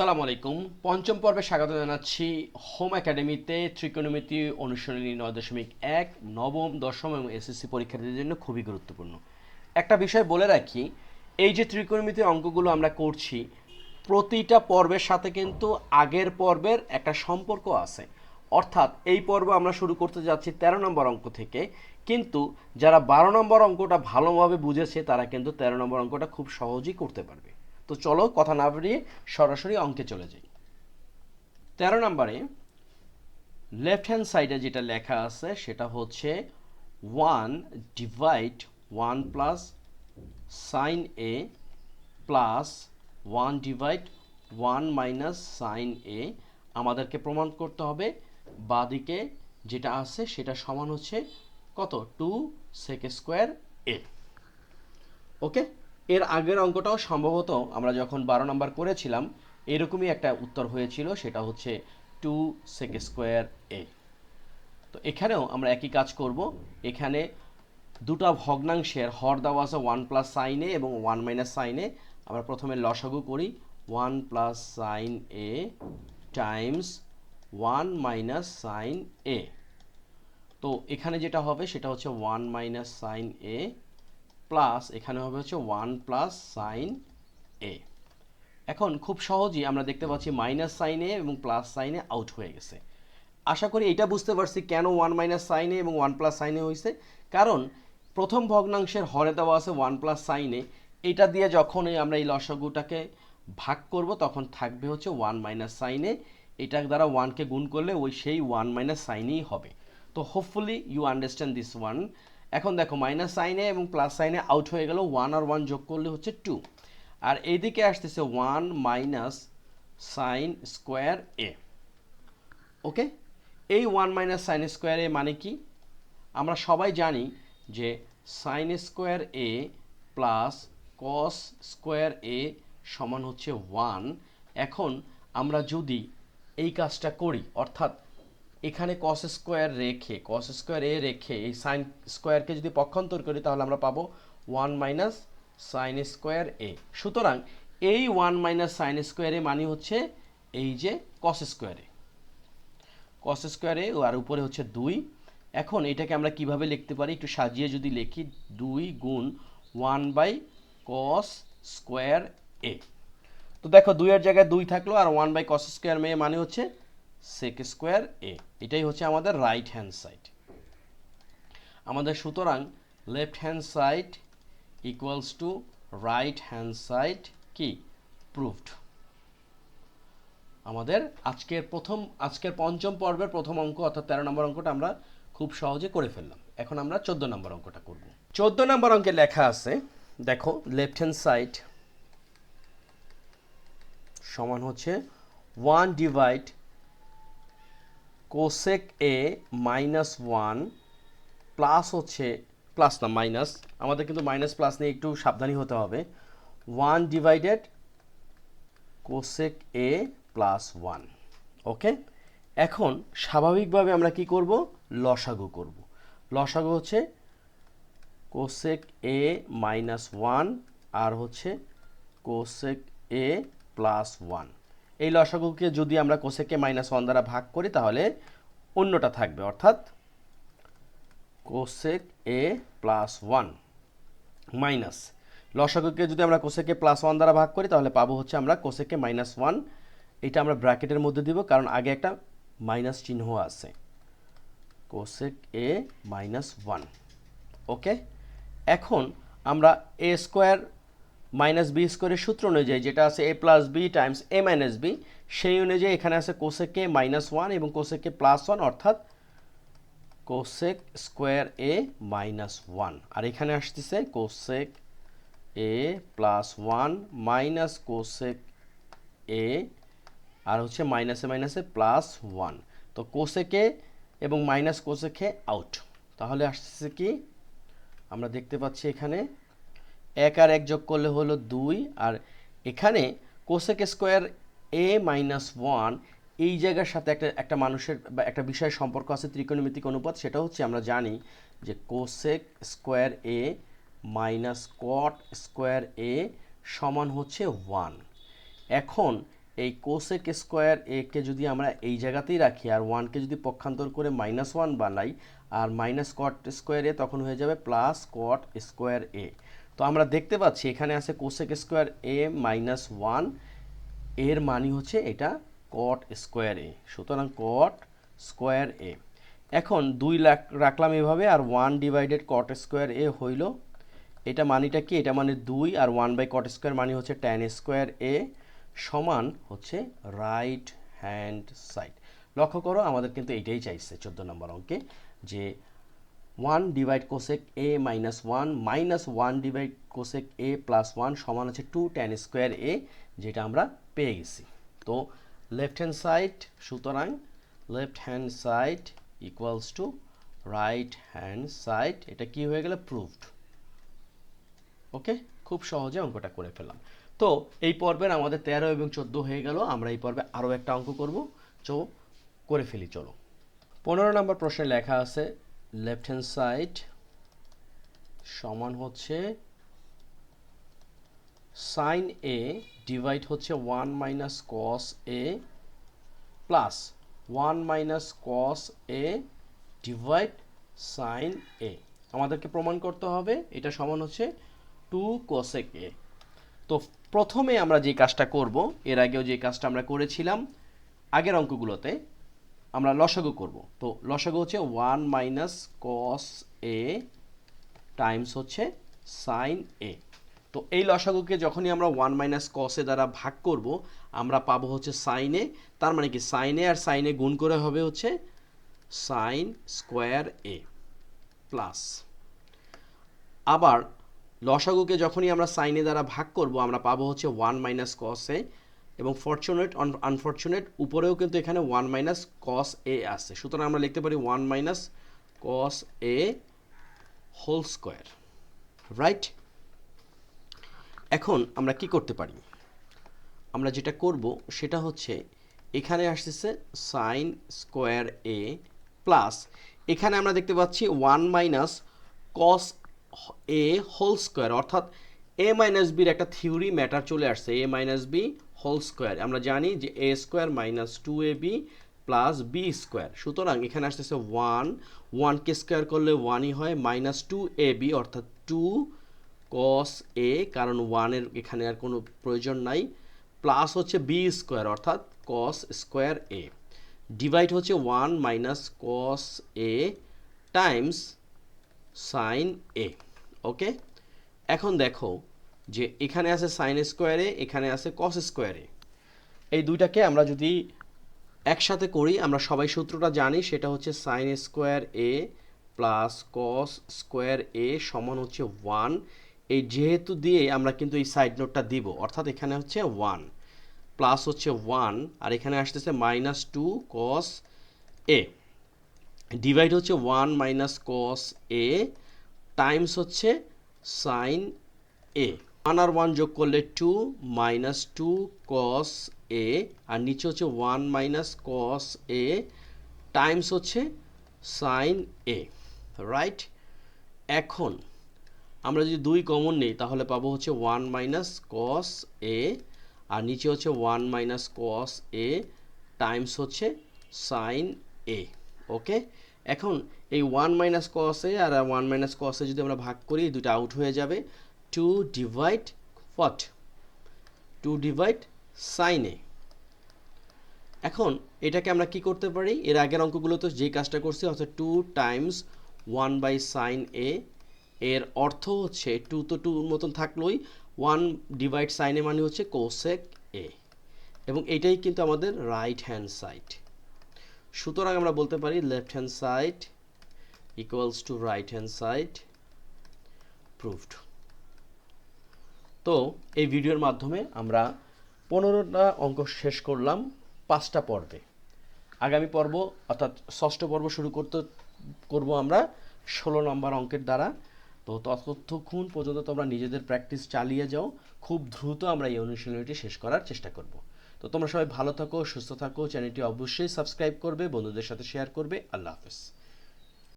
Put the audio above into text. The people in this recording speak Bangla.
আসসালামু আলাইকুম। পঞ্চম পর্বে স্বাগত জানাচ্ছি হোম একাডেমিতে ত্রিকোণমিতি অনুশীলনী নয় দশমিক এক, নবম, দশম এবং এসএসসি পরীক্ষার্থীদের জন্য খুবই গুরুত্বপূর্ণ। একটা বিষয় বলে রাখি, এই যে ত্রিকোণমিতির অঙ্কগুলো আমরা করছি, প্রতিটা পর্বের সাথে কিন্তু আগের পর্বের একটা সম্পর্ক আছে। অর্থাৎ এই পর্ব আমরা শুরু করতে যাচ্ছি তেরো নম্বর অঙ্ক থেকে, কিন্তু যারা বারো নম্বর অঙ্কটা ভালোভাবে বুঝেছে, তারা কিন্তু তেরো নম্বর অঙ্কটা খুব সহজেই করতে পারবে। তো চলো কথা না বেরিয়ে সরাসরি অঙ্কে চলে যাই। তেরো নম্বরে লেফট হ্যান্ড সাইডে যেটা লেখা আছে, সেটা হচ্ছে one divide one plus sine A plus one divide one minus sine A আমাদেরকে প্রমাণ করতে হবে। বাদিকে যেটা আছে, সেটা সমান হচ্ছে কত? টু সেক স্কোয়ার এ ওকে এর আগের অঙ্কটাও সম্ভবত আমরা যখন বারো নম্বর করেছিলাম, এরকমই একটা উত্তর হয়েছিল, সেটা হচ্ছে টু সেক স্কোয়ার এ তো এখানেও আমরা একই কাজ করব। এখানে দুটা ভগ্নাংশের হর দেওয়া আছে ওয়ান প্লাস সাইনে এবং ওয়ান মাইনাস সাইনে আমরা প্রথমে লসাগু করি one plus sine A times one minus sine A তো এখানে যেটা হবে, সেটা হচ্ছে one minus sine A plus এখানে হবে হচ্ছে ওয়ান প্লাস সাইন এ। এখন খুব সহজেই আমরা দেখতে পাচ্ছি মাইনাস সাইনে এবং প্লাস সাইনে আউট হয়ে গেছে। আশা করি এটা বুঝতে পারছি কেন ওয়ান মাইনাস সাইনে এবং ওয়ান প্লাস সাইনে হয়েছে। কারণ প্রথম ভগ্নাংশের হরে দেওয়া আছে ওয়ান প্লাস সাইনে এটা দিয়ে যখন এই আমরা এই লসাগুটাকে ভাগ করব, তখন থাকবে হচ্ছে ওয়ান মাইনাস সাইনে এটার দ্বারা ওয়ানকে গুণ করলে ওই সেই ওয়ান মাইনাস সাইনেই হবে। তো hopefully you understand this one এখন দেখো মাইনাস সাইনে এবং প্লাস সাইনে আউট হয়ে গেল ওয়ান আর ওয়ান যোগ করলে হচ্ছে টু আর এইদিকে আসতেছে one minus sine square A okay এই one minus sine square A মানে কি? আমরা সবাই জানি যে sine square A plus cos square A সমান হচ্ছে ওয়ান এখন আমরা যদি এই কাজটা করি, অর্থাৎ এখানে কস স্কোয়ার রেখে কস স্কোয়ার এ রেখে এই সাইন স্কোয়ারকে যদি পক্ষান্তর করি তাহলে আমরা পাবো one minus sine square A সুতরাং এই ওয়ান মাইনাস সাইন স্কোয়ার মানে হচ্ছে এই যে কস স্কোয়ারে কস স্কোয়ারে আর উপরে হচ্ছে দুই। এখন এটাকে আমরা কীভাবে লিখতে পারি? একটু সাজিয়ে যদি লিখি, দুই গুণ one by cos square A তো দেখো দুইয়ের জায়গায় দুই থাকল আর ওয়ান বাই কস স্কোয়ার মেয়ে মানে হচ্ছে সেক স্কোয়ার এ এটাই হচ্ছে আমাদের রাইট হ্যান্ড সাইড আমাদের সুতরাং left hand side equals to right hand side কি? প্রুভড আমাদের আজকের প্রথম, আজকের পঞ্চম পর্বের প্রথম অঙ্ক অর্থাৎ তেরো নম্বর অঙ্কটা আমরা খুব সহজে করে ফেললাম। এখন আমরা চোদ্দ নম্বর অঙ্কটা করব। চোদ্দ নম্বর অঙ্কে লেখা আছে, দেখো লেফট হ্যান্ড সাইড সমান হচ্ছে one divide cosec A minus one plus হচ্ছে প্লাস না মাইনাস আমাদের কিন্তু মাইনাস প্লাস নিয়ে একটু সাবধানী হতে হবে। One divided cosec A plus one okay এখন স্বাভাবিকভাবে আমরা কি করব? লসাগু করব। লসাগু হচ্ছে কোসেক এ মাইনাস ওয়ান আর হচ্ছে কোসেক এ প্লাস ওয়ান এই লসাগুকে যদি আমরা কোসেকে মাইনাস ওয়ান দ্বারা ভাগ করি, তাহলে অন্যটা থাকবে। অর্থাৎ cosec A plus one minus লসাগুকে যদি আমরা কোসেকে প্লাস ওয়ান দ্বারা ভাগ করি, তাহলে পাবো হচ্ছে আমরা কোসেকে মাইনাস ওয়ান এটা আমরা ব্র্যাকেটের মধ্যে দিব, কারণ আগে একটা মাইনাস চিহ্ন আছে। Cosec A minus one okay এখন আমরা এ স্কোয়ার মাইনাস বি স্কোয়ারের সূত্র অনুযায়ী যেটা আছে a plus b times a minus b সেই অনুযায়ী এখানে আছে কোসেকে মাইনাস ওয়ান এবং কোসেকে প্লাস ওয়ান অর্থাৎ cosec square a minus one আর এখানে আসতেছে cosec a plus one minus cosec a আর হচ্ছে মাইনাসে মাইনাসে প্লাস ওয়ান তো কোসেকে এবং মাইনাস কোসেকে আউট তাহলে আসতেছে কি? আমরা দেখতে পাচ্ছি এখানে এক আর এক যোগ করলে হলো দুই, আর এখানে cosec square A minus one এই জায়গার সাথে একটা একটা মানুষের বা একটা বিষয়ের সম্পর্ক আছে, ত্রিকোণমিতিক অনুপাত, সেটা হচ্ছে আমরা জানি যে cosec square A minus cot square A সমান হচ্ছে ওয়ান এখন এই কোসেক স্কোয়ার একে যদি আমরা এই জায়গাতেই রাখি, আর ওয়ানকে যদি পক্ষান্তর করে মাইনাস ওয়ান বানাই, আর মাইনাস কট স্কোয়ার এ তখন হয়ে যাবে প্লাস কট স্কোয়ার এ তো আমরা দেখতে পাচ্ছি, এখানে আছে কোসেক স্কোয়ার এ মাইনাস ওয়ানের মানে হচ্ছে এটা কট স্কোয়ার এ সুতরাং কট স্কোয়ার এ এখন দুই লাখ, রাখলাম এভাবে, আর one divided cot square A হইল, এটা মানিটা কি? এটা মানে দুই, আর ওয়ান বাই কট স্কোয়ার মানে হচ্ছে টেন স্কোয়ার এ সমান হচ্ছে রাইট হ্যান্ড সাইড লক্ষ্য করো, আমাদের কিন্তু এইটাই চাইছে চোদ্দ নম্বর অঙ্কে, যে one divide cosec A minus one minus one divide cosec A plus one সমান হচ্ছে টু টেন স্কোয়ার এ যেটা আমরা পেয়ে গেছি। তো লেফট হ্যান্ড সাইড সুতরাং left hand side equals to right hand side এটা কি হয়ে গেলে? প্রুভড ওকে খুব সহজে অঙ্কটা করে ফেললাম। তো এই পর্বের আমাদের তেরো এবং চোদ্দ হয়ে গেল, আমরা এই পর্বে আরও একটা অঙ্ক করব। চো করে ফেলি, চলো। পনেরো নম্বর প্রশ্নে লেখা আছে লেফট হ্যান্ড সাইড সমান হচ্ছে সাইন এ ডিভাইড হচ্ছে one minus cos A plus one minus cos A divide sine A আমাদেরকে প্রমাণ করতে হবে, এটা সমান হচ্ছে টু কোসেক এ তো প্রথমে আমরা যে কাজটা করব, এর আগেও যে কাজটা আমরা করেছিলাম, আগের অঙ্কগুলোতে আমরা লসাগু করব। তো লসাগু হচ্ছে one minus cos A times হচ্ছে সাইন এ। তো এই লসাগুকে যখনই আমরা ওয়ান মাইনাস কসে দ্বারা ভাগ করব, আমরা পাবো হচ্ছে সাইনে তার মানে কি? সাইনে আর সাইনে গুণ করে হবে হচ্ছে সাইন স্কোয়ার এ প্লাস। আবার লসাগুকে যখনই আমরা সাইনে দ্বারা ভাগ করব, আমরা পাবো হচ্ছে ওয়ান মাইনাস কস এ এবং ফরচুনেট আনফর্চুনেট উপরেও কিন্তু এখানে ওয়ান মাইনাস কস এ আছে। সুতরাং আমরা লিখতে পারি one minus cos A whole square right এখন আমরা কি করতে পারি? আমরা যেটা করব সেটা হচ্ছে এখানে আসতেছে সাইন স্কোয়ার এ প্লাস এখানে আমরা দেখতে পাচ্ছি one minus cos A whole square অর্থাৎ এ মাইনাস বির একটা থিওরি ম্যাটার চলে আসছে। A minus B whole square. আমরা জানি যে A square minus two A B plus B square. সুতরাং এখানে আসতেছে ওয়ান ওয়ানকে স্কোয়ার করলে ওয়ানই হয় মাইনাস টু এ বি অর্থাৎ টু কস এ কারণ ওয়ানের এখানে আর কোনো প্রয়োজন নাই। প্লাস হচ্ছে বি স্কোয়ার, অর্থাৎ কস স্কোয়ার এ ডিভাইড হচ্ছে one minus cos A times sine A okay? এখন দেখো যে এখানে আছে সাইন স্কোয়ারে এখানে আছে কস স্কোয়ারে এই দুইটাকে আমরা যদি একসাথে করি, আমরা সবাই সূত্রটা জানি, সেটা হচ্ছে sine square A plus cos square A সমান হচ্ছে ওয়ান এই যেহেতু দিয়ে আমরা কিন্তু এই সাইড নোটটা দিব, অর্থাৎ এখানে হচ্ছে ওয়ান প্লাস হচ্ছে ওয়ান আর এখানে আসতেছে minus two cos A divide হচ্ছে one minus cos A times হচ্ছে সাইন এ ওয়ান আর ওয়ান যোগ করলে two minus two cos A আর নিচে হচ্ছে one minus cos A times হচ্ছে সাইন এ রাইট এখন আমরা যদি দুই কমন নিই, তাহলে পাবো হচ্ছে ওয়ান মাইনাস কস এ আর নিচে হচ্ছে one minus cos A times হচ্ছে সাইন এ ওকে এখন এই ওয়ান মাইনাস কস এ আর ওয়ান মাইনাস কস এ যদি আমরা ভাগ করি দুটো আউট হয়ে যাবে। Two divide what two divide sine A এখন এটাকে আমরা কি করতে পারি? এর আগের অঙ্কগুলোতে যে কাজটা করছি, অর্থাৎ two times one by sine A এর অর্থ হচ্ছে টু তো টুর মতন থাকলোই ওয়ান ডিভাইড সাইনে মানে হচ্ছে কোসেক এ এবং এটাই কিন্তু আমাদের রাইট হ্যান্ড সাইড সুতরাং আমরা বলতে পারি left hand side equals to right hand side proved তো এই ভিডিওর মাধ্যমে আমরা পনেরোটা অঙ্ক শেষ করলাম পাঁচটা পর্বে। আগামী পর্ব অর্থাৎ ষষ্ঠ পর্ব শুরু করতে, করব আমরা ষোলো নম্বর অঙ্কের দ্বারা। তো ততক্ষণ পর্যন্ত তোমরা নিজেদের প্র্যাকটিস চালিয়ে যাও। খুব দ্রুত আমরা এই অনুশীলনীটি শেষ করার চেষ্টা করব। তো তোমরা সবাই ভালো থাকো, সুস্থ থাকো। চ্যানেলটি অবশ্যই সাবস্ক্রাইব করবে, বন্ধুদের সাথে শেয়ার করবে। আল্লাহ হাফেজ।